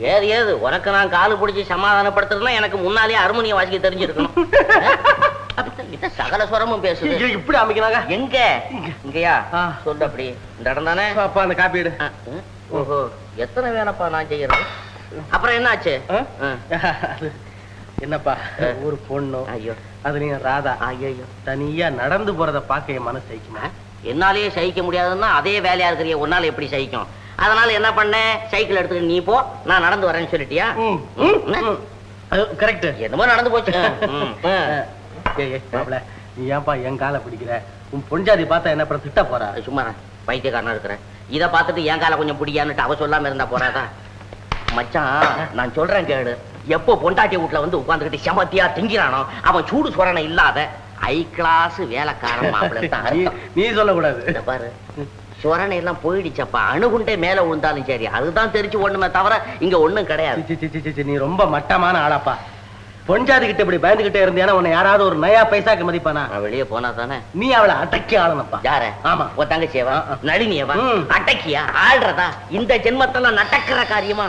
ஏது ஏது? உனக்கு நான் காலு பிடிச்சி சமாதானப்படுத்துறதுனா எனக்கு முன்னாலேயே அருமணியம் வாசிக்க தெரிஞ்சிருக்கணும். சகல சுரமும் பேசுது? இப்படி அமைக்கிறாங்க எங்க? இங்கயா. சொல்லு அப்படி. இடம் தானே? அப்பா அந்த காப்பி எடு. ஆ, ம். ஓஹோ எத்தனை வேணப்பா நான் செய்யறது? அப்புறம் என்னாச்சு? என்னப்பா? ஒரு பொண்ணும் ஐயோ. அதுலயும் ராதா. ஐயோ தனியா நடந்து போறத பார்க்க என் மனசு சகிக்குமா? என்னாலேயே சகிக்க முடியாதுன்னா அதே வேலையா இருக்கிறிய. உன்னால எப்படி சகிக்கும்? அதனால என்ன பண்ணேன்? சைக்கிள் எடுத்துட்டு நீ போ நான் நடந்து வரேன்னு சொல்லிட்டியா? கரெக்ட் என்னமோ நடந்து போச்சு. ஏன்பா என் காலை பிடிக்கிற? உன் பொஞ்சாதி பார்த்தா என்ன அப்புறம் திட்ட போறா? சும்மா பைத்தியக்காரனா இருக்கிறேன். இத பார்த்துட்டு என் காலை கொஞ்சம் பிடிக்கான்னுட்டு அவ சொல்லாம இருந்தா போறாதா? மச்சான் நான் சொல்றேன் கேளு. எப்போ பொண்டாட்டி வீட்டுல வந்து உட்காந்துக்கிட்டு செமத்தியா திங்கிறானோ அவன் சூடு சொரணை இல்லாத ஐ கிளாஸ் வேலைக்காரன் மாப்பிள்ளை நீ சொல்லக்கூடாது. பாரு. சொரணை எல்லாம் போயிடுச்சப்பா. அணுகுண்டே மேல விழுந்தாலும் சரி. அதுதான் தெரிச்சு ஒண்ணுமே தவிர இங்க ஒண்ணும் கிடையாது. நீ ரொம்ப மட்டமான ஆளாப்பா. பொஞ்சாதி கிட்ட இப்படி பயந்துகிட்டே இருந்தியானா உன்னை யாராவது ஒரு நயா பைசாக்கு மதிப்பானா வெளியே போனா தானே? நீ அவளை அடக்கி ஆளணும்ப்பா யார? ஆமா. உன் தங்கச்சியவா. நளினியவா? ம். அட்டக்கியா ஆள்றதா? இந்த ஜென்மத்துல நடக்கிற காரியமா?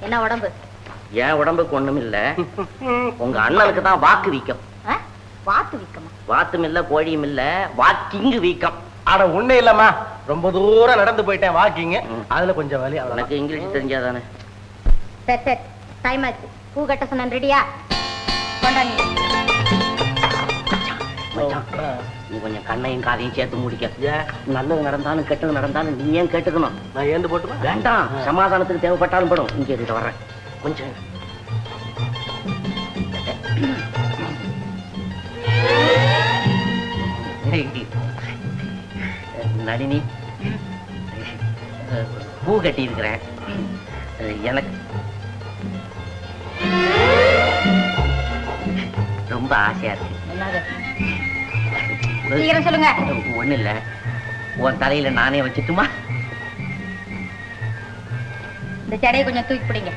என்ன உடம்பு? என் உடம்புக்கு ஒண்ணும் இல்ல உங்க அண்ணனுக்கு தான் வாக்கு வீக்கம்? வாத்து விக்கமா? வாத்தும் இல்ல கோழியும் இல்ல. வாக்கிங்கு வீக்கம். அட ஒண்ணு இல்லம்மா. ரொம்ப தூரம் நடந்து போயிட்டேன் வாக்கிங்க. ம். அதுல கொஞ்சம் வலி. உனக்கு இங்கிலீஷ் தெரிஞ்சாதானே? சரி சரி டைம் ஆச்சு. பூ கட்ட சொன்னேன் ரெடியா கொண்டாங்க நீ கொஞ்சம் கண்ணையும் காதையும் சேர்த்து முடிக்க? நல்லது நடந்தாலும் கெட்டது நடந்தாலும் நீ ஏன் கேட்டுக்கணும்? நான் ஏந்து போட்டுமா? வேண்டாம். சமாதானத்துக்கு தேவைப்பட்டாலும் படும். இங்க இருக்க வர்றேன். கொஞ்சம் நளினி. பூ கட்டி இருக்கிறேன் எனக்கு ரொம்ப ஆசையா இருக்கு. சொல்லுங்க. ஒண்ணு இல்ல. உன் தலையில நானே வச்சுட்டுமா? இந்த ஜடையை கொஞ்சம் தூக்கி பிடிங்க.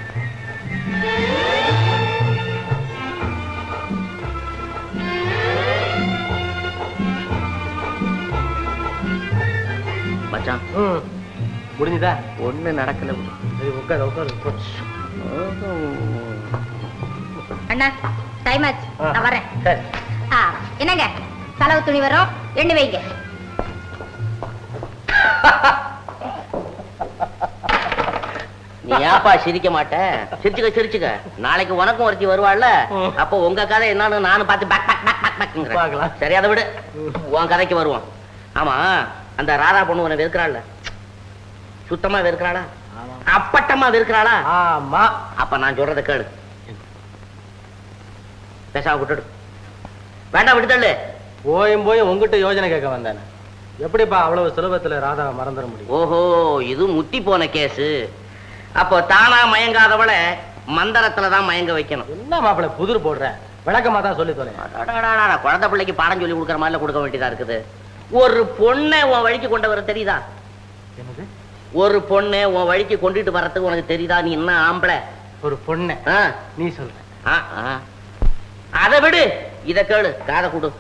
மச்சான். முடிஞ்சுதா? ஒண்ணு நடக்கல. சரி உட்காரு உட்காரு. உட்காரு. அண்ணா டைம் ஆச்சு. நான் வரேன். சரி. ஆ, என்னங்க? செலவு துணி வரும். எண்ணு வைங்க. நீ ஏப்பா சிரிக்க மாட்ட? சிரிச்சுக்க சிரிச்சுக்க. நாளைக்கு உனக்கும் ஒருத்தி வருவாள்ல. அப்போ உங்க கதை என்னன்னு நானும் பார்த்து பேக் பேக் பேக் பேக் பேக்ங்கிறேன். பார்க்கலாம். சரி அதை விடு. உன் கதைக்கு வருவோம். ஆமா. அந்த ராதா பொண்ணு உன்னை வெறுக்கிறாள்ல? சுத்தமா வெறுக்கிறாளா. அப்பட்டமா வெறுக்கிறாளா? ஆமா. அப்ப நான் சொல்றத கேளு. பேசாம விட்டுடு. வேண்டாம் விட்டுதள்ளு போயும் போய் உங்ககிட்ட யோஜனை கேட்க வந்தானே. எப்படிப்பா அவ்வளவு சுலபத்துல ராதாவை மறந்துட முடியும்? ஓஹோ இது முத்தி போன கேஸு. அப்போ தானா மயங்காதவளை மந்திரத்துல தான் மயங்க வைக்கணும். என்ன மாப்பிள புதிர் போடுற? விளக்கமா தான் சொல்லி அடடடடடா, குழந்தை பிள்ளைக்கு பாடம் சொல்லி கொடுக்குற மாதிரி கொடுக்க வேண்டியதா இருக்குது ஒரு பொண்ணை உன் வழிக்கு கொண்டு வர தெரியுதா? என்னது? ஒரு பொண்ணை உன் வழிக்கு கொண்டுட்டு வர்றதுக்கு உனக்கு தெரியுதா? நீ என்ன ஆம்பளை? ஒரு பொண்ணு. நீ சொல்ற. அதை விடு. இத கேளு. காதை கொடு.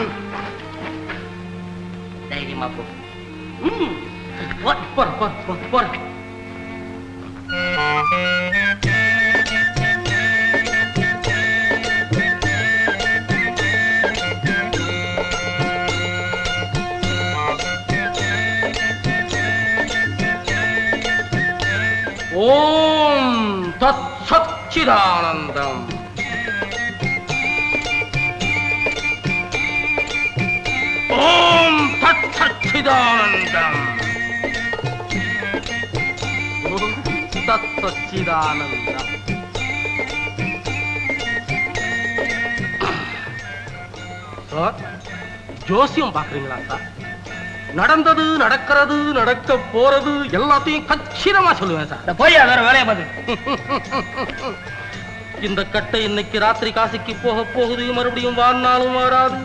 மச்சான். தைரியமா போ ம். போ, போ, போ, போ, போ. ஓம் தத் சச்சிதானந்தம் ஓம் தத் சச்சிதானந்தம் ஓம் சார் ஜோசியம் பாக்குறீங்களா சார்? நடந்தது நடக்கிறது நடக்க போறது எல்லாத்தையும் கச்சிதமா சொல்லுவேன் சார். போய் வேற வேலையை பார்த்து இந்த கட்டை இன்னைக்கு ராத்திரி காசிக்கு போக போகுது மறுபடியும் வாழ்நாளும் வராது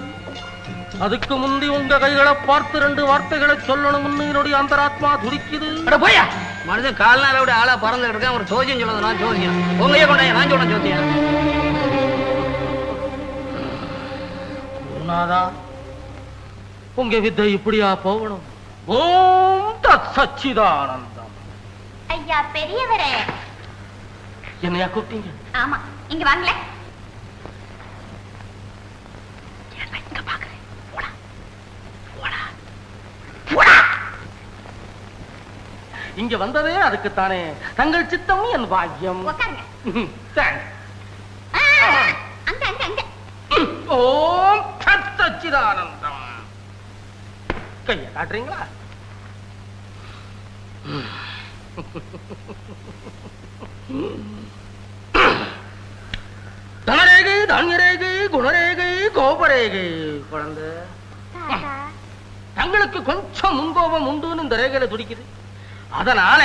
அதுக்கு முந்தி உங்க கைகளை பார்த்து ரெண்டு வார்த்தைகளை சொல்லணும்னு என்னுடைய அந்தராத்மா துடிக்குது. அட போயா மனுஷன் கால் நாளோட ஆளா பறந்துட்டு இருக்கேன். ஒரு ஜோசியம் சொல்லுது நான் ஜோசியம் உங்களையே கொண்டாங்க நான் சொல்றேன் ஜோசியம் குருநாதா உங்க வித்தை இப்படியா போகணும்? ஓம் தத் சச்சிதானந்தம். ஐயா பெரியவரே. என்னையா கூப்பிட்டீங்க? ஆமா இங்க வாங்களே இங்க வந்ததே அதுக்குத்தானே. தங்கள் சித்தம் என் பாக்கியம். ஓம் தத் சச்சிதானந்தம் கைய காட்டுறீங்களா? தனரேகை தானியரேகை குணரேகை கோபரேகை குழந்தை. தங்களுக்கு கொஞ்சம் முன்கோபம் உண்டுன்னு இந்த ரேகையில துடிக்குது. அதனால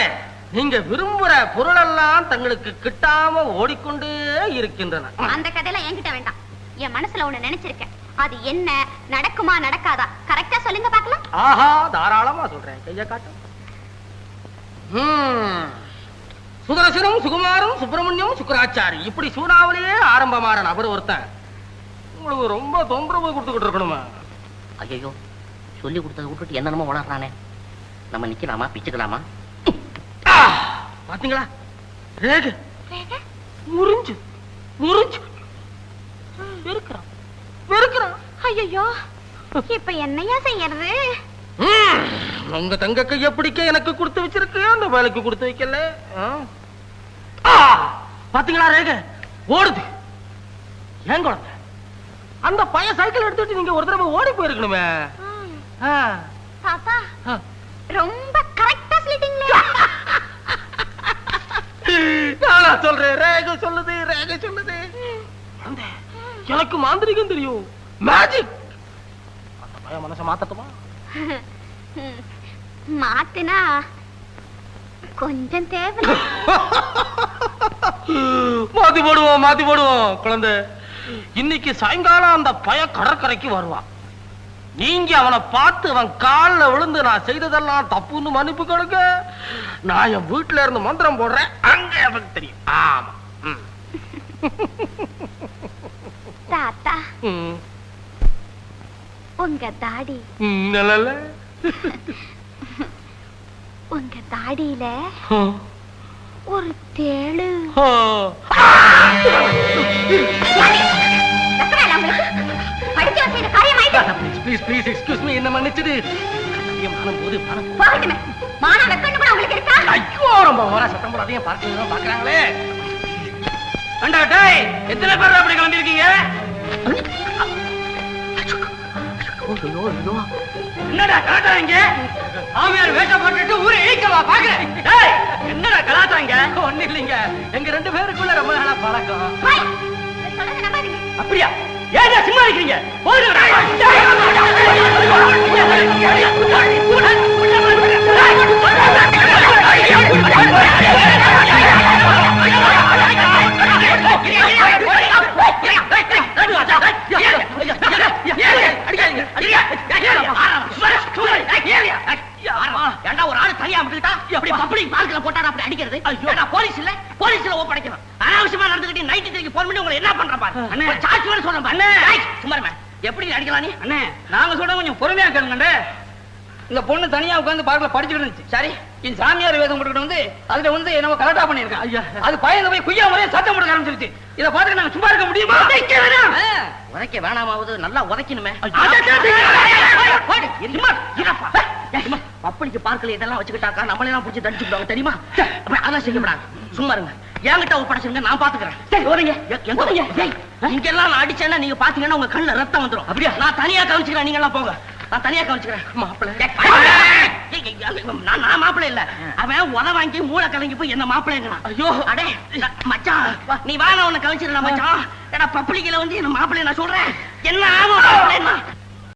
நீங்க விரும்புற பொருளெல்லாம் தங்களுக்கு கிட்டாம ஓடிக்கொண்டே இருக்கின்றன. அந்த கதையெல்லாம் என்கிட்ட வேண்டாம். என் மனசுல ஒண்ணு நினைச்சிருக்கேன். அது என்ன நடக்குமா நடக்காதா? கரெக்டா சொல்லுங்க பாக்கலாம் ஆஹா தாராளமா சொல்றேன். கைய காட்டு. ஹம். சுதர்சனம் சுகுமாரம் சுப்பிரமணியம் சுக்கராச்சாரி. இப்படி சூனாவிலேயே ஆரம்பமான நபர் ஒருத்தன். உங்களுக்கு ரொம்ப தொந்தரவு கொடுத்துக்கிட்டு இருக்கணுமா? ஐயோ சொல்லி கொடுத்ததை விட்டுட்டு என்னென்னமோ உணர்றானே நம்ம நிக்கலாமா பிச்சுக்கலாமா? பாத்தீங்களா? ரேகு. முறிஞ்சு முறிஞ்சு. வெறுக்கிறான். வெறுக்கிறான். ஐயோ இப்ப என்னையா செய்யறது? உங்க தங்க கைய பிடிக்க எனக்கு கொடுத்து வச்சிருக்கு அந்த வேலைக்கு கொடுத்து வைக்கல. பாத்தீங்களா ரேக? ஓடுது. ஏன் குழந்தை? அந்த பையன் சைக்கிள் எடுத்துட்டு நீங்க ஒரு தடவை ஓடி போயிருக்கணுமே. தாத்தா. ரொம்ப நானா சொல்றேன். ரேக சொல்லுது ரேக சொல்லுது. எனக்கு மாந்திரிகம் தெரியும். மேஜிக் அந்த பையன் மனசை மாத்தட்டுமா? மாத்துனா கொஞ்சம் தேவை. மாத்தி போடுவோம் மாத்தி போடுவோம் குழந்தை. இன்னைக்கு சாயங்காலம் அந்த பய கடற்கரைக்கு வருவான். நீங்க அவனை பார்த்து அவன் கால்ல விழுந்து நான் செய்ததெல்லாம் தப்புன்னு மன்னிப்பு கொடுங்க நான் என் வீட்டுல இருந்து மந்திரம் போடுறேன் அங்க அவனுக்கு தெரியும் ஆமா. தாத்தா. உங்க தாடி ம், நல்லல்ல? உங்க தாடியில. ஒரு தேளு Please, please, excuse me, என்ன மன்னிச்சிடு போது பணம் போகட்டுமே. மானா வெக்கன்னு கூட உங்களுக்கு இருக்கா? ஐயோ ரொம்ப ஓரா சத்தம் போடாதீங்க பார்க்கணும் பாக்குறாங்களே ஏண்டா டேய் எத்தனை பேர் அப்படி கிளம்பியிருக்கீங்க? என்னடா கலாட்டாங்க வேஷம் போட்டுட்டு ஊரை இழிக்கவா பாக்குறேன் டேய் என்னடா கலாட்டாங்க ஒண்ணு இல்லைங்க. எங்க ரெண்டு பேருக்குள்ள ரொம்ப நாளா பழக்கம். அப்படியா? ஏன் சும்மா இருக்கீங்க போயிடுங்க பார்க்கல போட்டா அப்படி அடிக்கிறது. ஏண்டா போலீஸ் இல்ல. போலீஸ்ல ஒப்படைக்கணும் அனாவசியமா நடந்துக்கிட்டு நைட்டு திருப்பி போன் பண்ணி உங்களை என்ன பண்ற பாரு. அண்ணே. சாட்சி வேற சொல்றேன். அண்ணே. எப்படி அடிக்கலாம் நீ? அண்ணே நாங்க சொல்ற கொஞ்சம் பொறுமையா கேளுங்கண்டே இந்த பொண்ணு தனியா உட்கார்ந்து பார்க்கல படிச்சுட்டு இருந்துச்சு. சரி. இந்த சாமியார் வேதம் போட்டுக்கிட்டு வந்து அதுல வந்து என்னவோ கலாட்டா பண்ணிருக்கேன் ஐயா. அது பயந்து போய் குய்யா முறையா சத்தம் போட ஆரம்பிச்சிருச்சு. இத பார்த்துட்டு நாங்க சும்மா இருக்க முடியுமா. உதைக்க வேணாமாவது நல்லா உதைக்கணுமே. பப்பளிக்கு பார்க்கல இதெல்லாம் வச்சுக்கிட்டாக்கா நம்மளே எல்லாம் பிடிச்சி தடிச்சுக்கிடுவாங்க தெரியுமா? அதெல்லாம் செய்யப்படாது சும்மா இருங்க. என்கிட்ட ஒப்படைச்சிருங்க நான் பாத்துக்கிறேன். இங்கெல்லாம் நான் அடிச்சேன்னா நீங்க பாத்தீங்கன்னா உங்க கண்ணுல ரத்தம் வந்துரும். அப்படியா? நான் தனியா கவனிச்சுக்கிறேன் நீங்க எல்லாம் போங்க. நான் தனியா கவனிச்சுக்கிறேன். மாப்பிள்ளை. நான் நான் மாப்பிள்ளை இல்ல. அவன் உத வாங்கி மூளை கலங்கி போய் என்ன மாப்பிள்ளைங்கிறான். ஐயோ. அடே மச்சான் நீ வா நான் உன்னை கவனிச்சிடலாம் மச்சான். ஏடா பப்ளிக்ல வந்து என்ன மாப்பிள்ளை நான் சொல்றேன்? என்ன ஆகும்